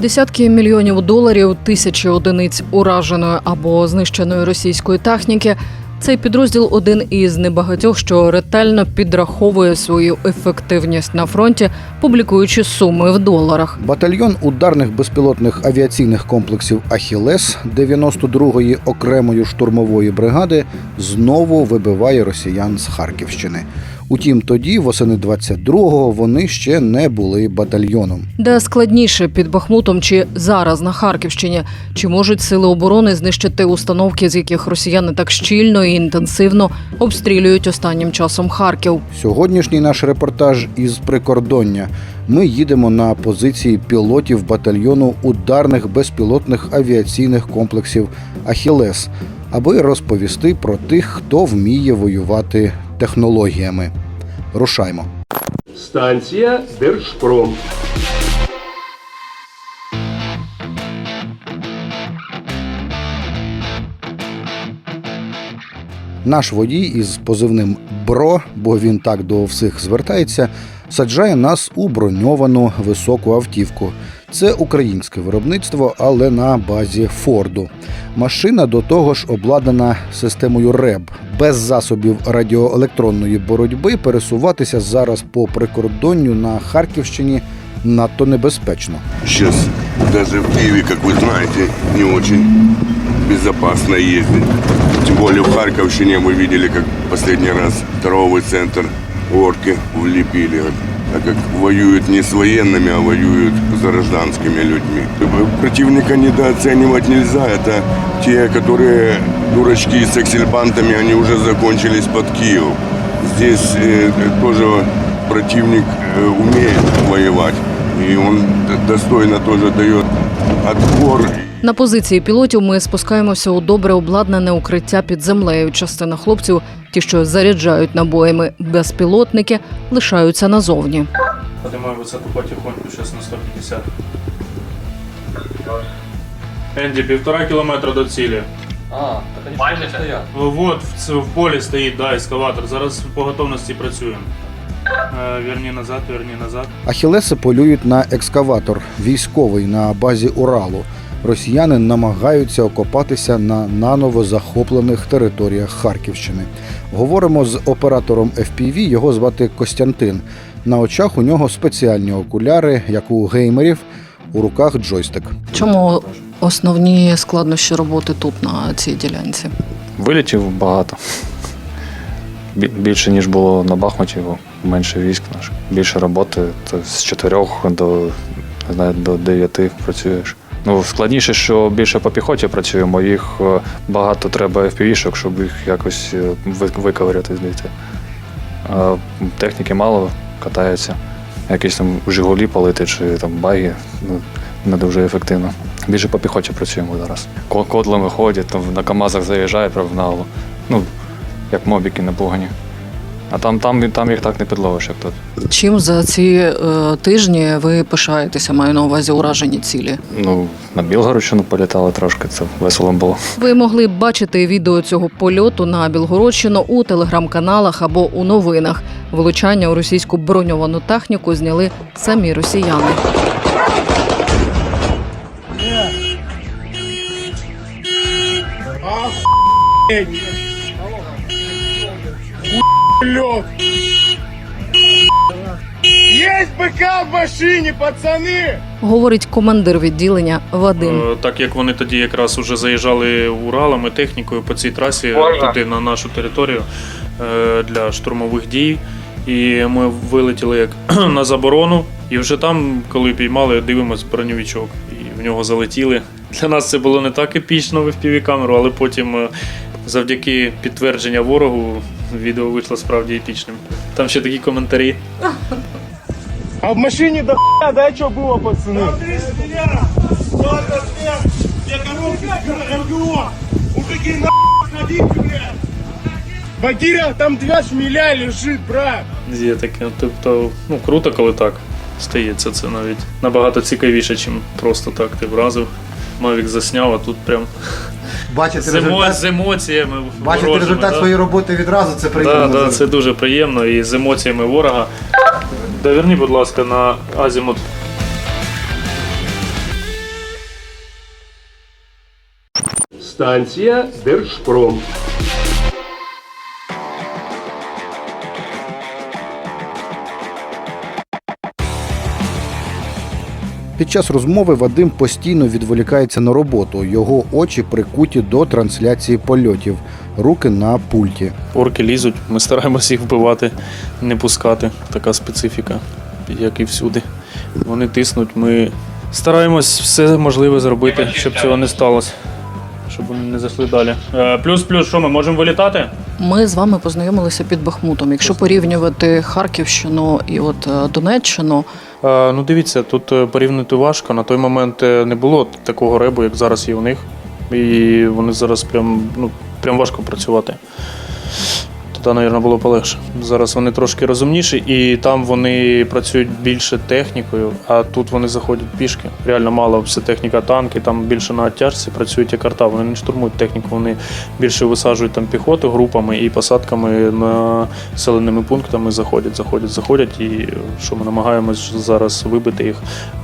Десятки мільйонів доларів, тисячі одиниць ураженої або знищеної російської техніки. Цей підрозділ один із небагатьох, що ретельно підраховує свою ефективність на фронті, публікуючи суми в доларах. Батальйон ударних безпілотних авіаційних комплексів Ахілес 92-ї окремої штурмової бригади знову вибиває росіян з Харківщини. Утім, тоді, восени 22-го, вони ще не були батальйоном. Де складніше під Бахмутом чи зараз на Харківщині? Чи можуть сили оборони знищити установки, з яких росіяни так щільно і інтенсивно обстрілюють останнім часом Харків? Сьогоднішній наш репортаж із прикордоння. Ми їдемо на позиції пілотів батальйону ударних безпілотних авіаційних комплексів Ахілес, аби розповісти про тих, хто вміє воювати технологіями. Рушаймо. Станція Держпром. Наш водій із позивним Бро, бо він так до всіх звертається, саджає нас у броньовану високу автівку. Це українське виробництво, але на базі Форду. Машина до того ж обладнана системою РЕБ. Без засобів радіоелектронної боротьби пересуватися зараз по прикордонню на Харківщині надто небезпечно. Сейчас даже в Киеве, как вы знаете, не очень безопасно ездить. Тем более в Харьковщине мы видели, как последний раз торговый центр орки влепили. Так как воюют не с военными, а воюют с гражданскими людьми. Противника недооценивать нельзя. Это те, которые дурачки с аксельбантами, они уже закончились под Киев. Здесь э, тоже противник э, умеет воевать. И он д- достойно тоже дает отпор. На позиції пілотів ми спускаємося у добре обладнане укриття під землею. Частина хлопців, ті, що заряджають набоями безпілотники, лишаються назовні. Поднимаю высоту потихоньку, сейчас на 150. Энди, півтора кілометра до цілі. А, так они Майже стоят. Вот в, ц- в полі стоїть, да, ескаватор. Зараз по готовності працюємо. Е, верні назад, верні назад. Ахілеси полюють на екскаватор військовий на базі Уралу. Росіяни намагаються окопатися на наново захоплених територіях Харківщини. Говоримо з оператором FPV, його звати Костянтин. На очах у нього спеціальні окуляри, як у геймерів, у руках джойстик. Чому основні складнощі роботи тут на цій ділянці? Вилітів багато. Більше, ніж було на Бахмуті, менше військ наших. Більше роботи, то з 4 до, не знаю, до 9 працюєш. Ну, складніше, що більше по піхоті працюємо, їх е, багато треба FPV-шок, щоб їх якось е, ви- виковиряти звідти. Техніки мало катається. Якісь там Жигулі палити чи там баги, ну, не дуже ефективно. Більше по піхоті працюємо зараз. Ко- Кодлами ходять, там на КАМАЗах заїжджають прямо. Ну, як мобіки напугані. А там, там, там їх так не підловиш, як тут. Чим за ці е, тижні ви пишаєтеся, маю на увазі уражені цілі? Ну, на Білгородщину політали трошки, це весело було. Ви могли б бачити відео цього польоту на Білгородщину у телеграм-каналах або у новинах. Влучання у російську броньовану техніку зняли самі росіяни. Лед. Есть БК в машине, пацаны! Говорить командир відділення Вадим. Е, Так як вони тоді якраз уже заїжджали Уралами, технікою по цій трасі туди на нашу територію е, для штурмових дій. І ми вилетіли як на заборону. І вже там, коли піймали, дивимось броньовичок. І в нього залетіли. Для нас це було не так епічно в fpv камеру але потім е, завдяки підтвердження ворогу відео вийшло справді епічним. Там ще такі коментарі. А в машине до хуя, да, что было, пацаны? Багира, там два шмеля лежит, брат. Є таке. Тобто, ну круто, коли так стається. Це навіть набагато цікавіше, ніж просто так ти вразив. Мавік засняв, а тут прям Бачити з, результат, з емоціями. бачити ворожими, результат да. своєї роботи відразу це приємно. Да, да, це дуже приємно і з емоціями ворога. Доверні, будь ласка, на азімут. Станція Держпром. Під час розмови Вадим постійно відволікається на роботу. Його очі прикуті до трансляції польотів, руки на пульті. Орки лізуть, ми стараємося їх вбивати, не пускати. Така специфіка, як і всюди. Вони тиснуть, ми стараємось все можливе зробити, щоб цього не сталося. Щоб вони не зайшли далі. Е, Плюс-плюс, що ми можемо вилітати? Ми з вами познайомилися під Бахмутом. Якщо порівнювати Харківщину і от е, Донеччину, Ну, дивіться, тут е, порівняти важко. На той момент е, не було такого ребу, як зараз є у них. І вони зараз прям, ну, прям важко працювати. Тоді, мабуть, було полегше. Зараз вони трошки розумніші, і там вони працюють більше технікою, а тут вони заходять пішки. Реально мало вся техніка, танки, там більше на оттяжці працюють як арта. Вони не штурмують техніку, вони більше висаджують там піхоту групами і посадками населеними пунктами заходять, заходять, заходять. І що ми намагаємось зараз вибити їх,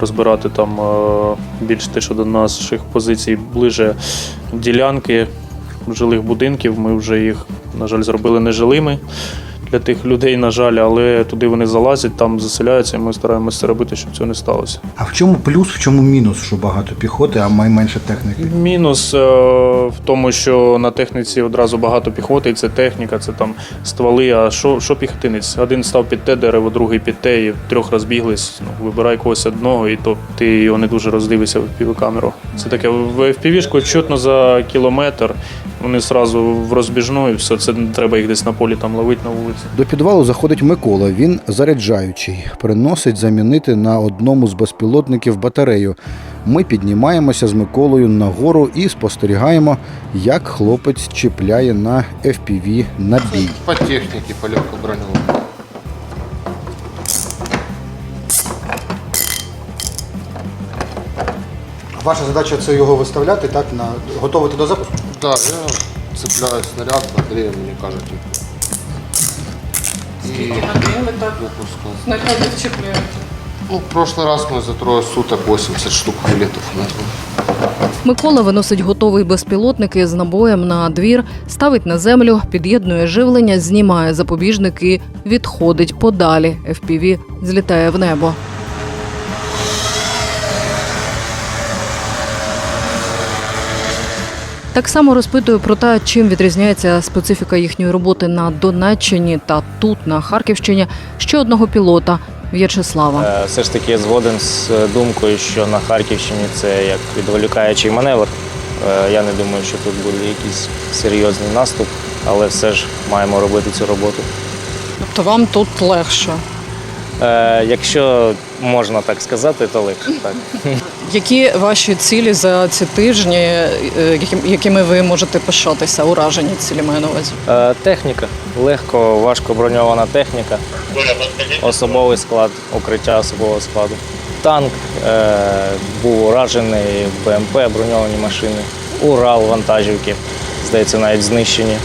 розбирати там е, більш те, що до наших позицій ближе ділянки жилих будинків. Ми вже їх, на жаль, зробили нежилими для тих людей, на жаль, але туди вони залазять, там заселяються, і ми стараємося це робити, щоб цього не сталося. А в чому плюс, в чому мінус, що багато піхоти, а май- менше техніки? Мінус е, в тому, що на техніці одразу багато піхоти, і це техніка, це там стволи. А що, що піхотинець? Один став під те дерево, другий під те, і трьох розбіглись. Ну, вибирай когось одного, і то ти його не дуже роздивишся в півкамеру. Це таке в FPV-шку чутно за кілометр. Вони зразу в розбіжну, і все це не треба їх десь на полі там ловити на вулиці. До підвалу заходить Микола. Він заряджаючий, приносить замінити на одному з безпілотників батарею. Ми піднімаємося з Миколою нагору і спостерігаємо, як хлопець чіпляє на FPV набій. По техніці по легкому Ваша задача це його виставляти, так на готовити до запуску. Да, я цепляю снаряд, батарея, мне кажется. И выпускаю. Ну, в прошлый раз мы за трое суток 80 штук билетов назвали. Микола виносить готовий безпілотник із набоєм на двір, ставить на землю, під'єднує живлення, знімає запобіжник і відходить подалі. FPV злітає в небо. Так само розпитую про те, чим відрізняється специфіка їхньої роботи на Донеччині та тут, на Харківщині, ще одного пілота В'ячеслава. Е, Все ж таки згоден з е, думкою, що на Харківщині це як відволікаючий маневр. Е, Я не думаю, що тут буде якийсь серйозний наступ, але все ж маємо робити цю роботу. Тобто вам тут легше. Е, якщо можна так сказати, то легше так. Які ваші цілі за ці тижні, е, якими ви можете пишатися? Уражені цілі маю на увазі? Е, техніка. Легко, важко броньована техніка. Особовий склад, укриття особового складу. Танк е, був уражений, БМП, броньовані машини, Урал, вантажівки, здається, навіть знищені.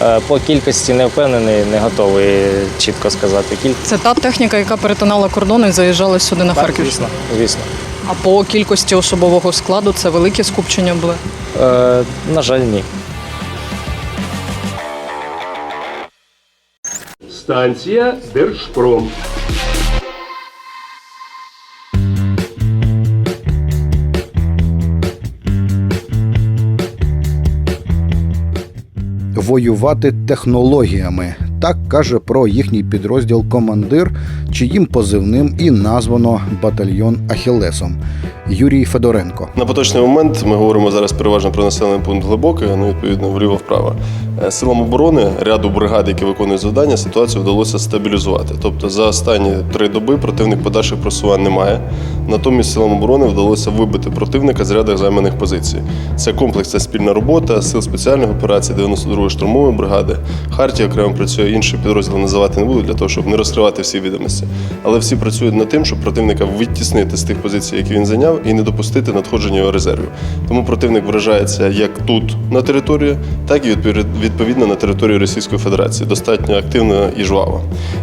Е, по кількості не впевнений, не готовий чітко сказати. Кіль... Це та техніка, яка перетинала кордон і заїжджала сюди на Так, Харківщину. звісно, звісно. А по кількості особового складу це великі скупчення були. Е, на жаль, ні. Станція Держпром. Воювати технологіями. Так каже про їхній підрозділ командир, чиїм позивним і названо батальйон Ахілесом Юрій Федоренко. На поточний момент ми говоримо зараз переважно про населений пункт глибокий, ну відповідно вліво-вправо. Е, Силам оборони ряду бригад, які виконують завдання, ситуацію вдалося стабілізувати. Тобто за останні три доби противник подальших просувань немає. Натомість силам оборони вдалося вибити противника з рядах займаних позицій. Це комплексна спільна робота сил спеціальних операцій 92-ї штурмової бригади. Хартія окремо працює, інші підрозділи називати не буду для того, щоб не розкривати всі відомості. Але всі працюють над тим, щоб противника відтіснити з тих позицій, які він зайняв, і не допустити надходження його резервів. Тому противник вражається як тут на території, так і відповідно на території Російської Федерації. Достатньо активно і жваво.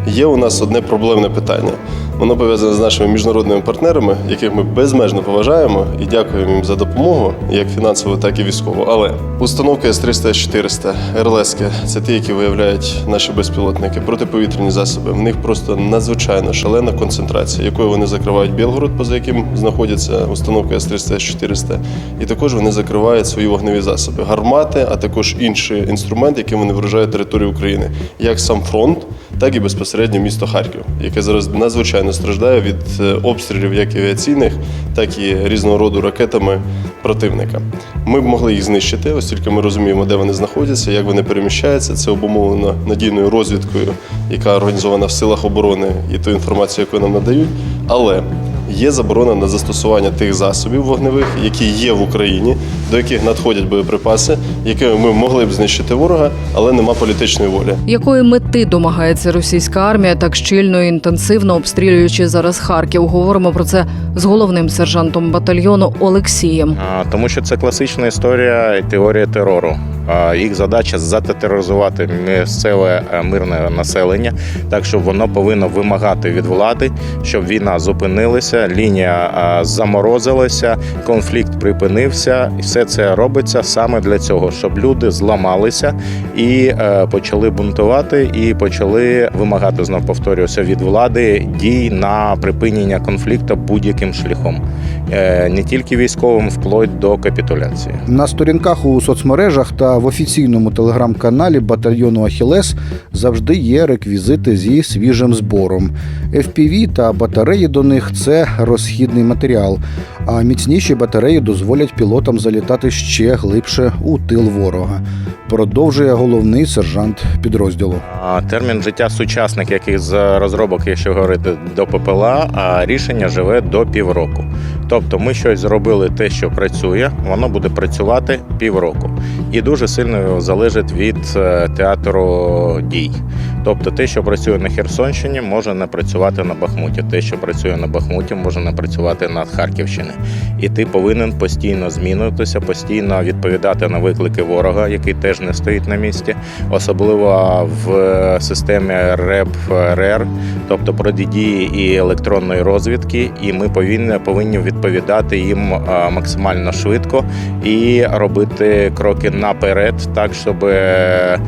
Є у нас одне проблемне питання. Воно пов'язане з нашими міжнародними партнерами, яких ми безмежно поважаємо і дякуємо їм за допомогу, як фінансову, так і військову. Але установки С-300, С-400, РЛСки – це ті, які виявляють наші безпілотники, протиповітряні засоби. В них просто надзвичайно шалена концентрація, якою вони закривають Білгород, поза яким знаходяться установки С-300, С-400. І також вони закривають свої вогневі засоби, гармати, а також інші інструменти, яким вони вражають територію України, як сам фронт, так і безпосередньо місто Харків, яке зараз надзвичайно страждає від е, обстрілів як авіаційних, так і різного роду ракетами противника. Ми б могли їх знищити, оскільки ми розуміємо, де вони знаходяться, як вони переміщаються. Це обумовлено надійною розвідкою, яка організована в силах оборони і ту інформацію, яку нам надають. Але є заборона на застосування тих засобів вогневих, які є в Україні, до яких надходять боєприпаси, якими ми могли б знищити ворога, але нема політичної волі. Якої мети домагається російська армія, так щільно і інтенсивно обстрілюючи зараз Харків? Говоримо про це з головним сержантом батальйону Олексієм. А, Тому що це класична історія і теорія терору. Їх задача затероризувати місцеве е, мирне населення, так щоб воно повинно вимагати від влади, щоб війна зупинилася, лінія заморозилася, конфлікт припинився, і все це робиться саме для цього, щоб люди зламалися і е, почали бунтувати, і почали вимагати знов повторююся від влади дій на припинення конфлікту будь-яким шляхом, Е, не тільки військовим, вплоть до капітуляції. На сторінках у соцмережах та в офіційному телеграм-каналі батальйону Ахілес завжди є реквізити зі свіжим збором. FPV та батареї до них це розхідний матеріал. А міцніші батареї дозволять пілотам залітати ще глибше у тил ворога. Продовжує головний сержант підрозділу. Термін життя сучасних яких з розробок, якщо говорити до ППЛА, а рішення живе до півроку. Тобто ми щось зробили те, що працює, воно буде працювати півроку. І дуже сильно залежить від е, театру дій. Тобто те, що працює на Херсонщині, може не працювати на Бахмуті. Те, що працює на Бахмуті, може не працювати на Харківщині. І ти повинен постійно змінюватися, постійно відповідати на виклики ворога, який теж не стоїть на місці, особливо в е, системі РЕП РЕР, тобто протидії і електронної розвідки. І ми повинні повинні відповідати їм е, максимально швидко і робити кроки наперед, так щоб е,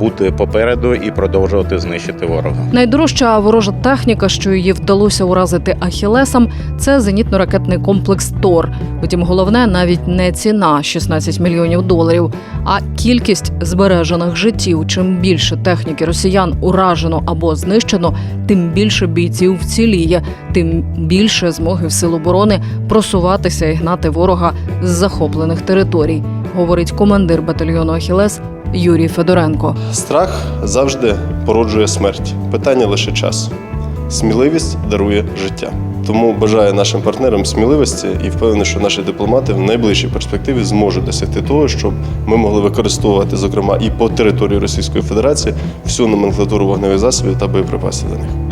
бути попереду і продовжувати знищити ворога. Найдорожча ворожа техніка, що її вдалося уразити Ахілесам, це зенітно-ракетний комплекс Тор. Втім, головне навіть не ціна 16 мільйонів доларів, а кількість збережених життів. Чим більше техніки росіян уражено або знищено, тим більше бійців вціліє, тим більше змоги в сил оборони просуватися і гнати ворога з захоплених територій, говорить командир батальйону Ахілес Юрій Федоренко. Страх завжди породжує смерть. Питання лише часу. Сміливість дарує життя. Тому бажаю нашим партнерам сміливості і впевнений, що наші дипломати в найближчій перспективі зможуть досягти того, щоб ми могли використовувати, зокрема, і по території Російської Федерації всю номенклатуру вогневих засобів та боєприпасів до них.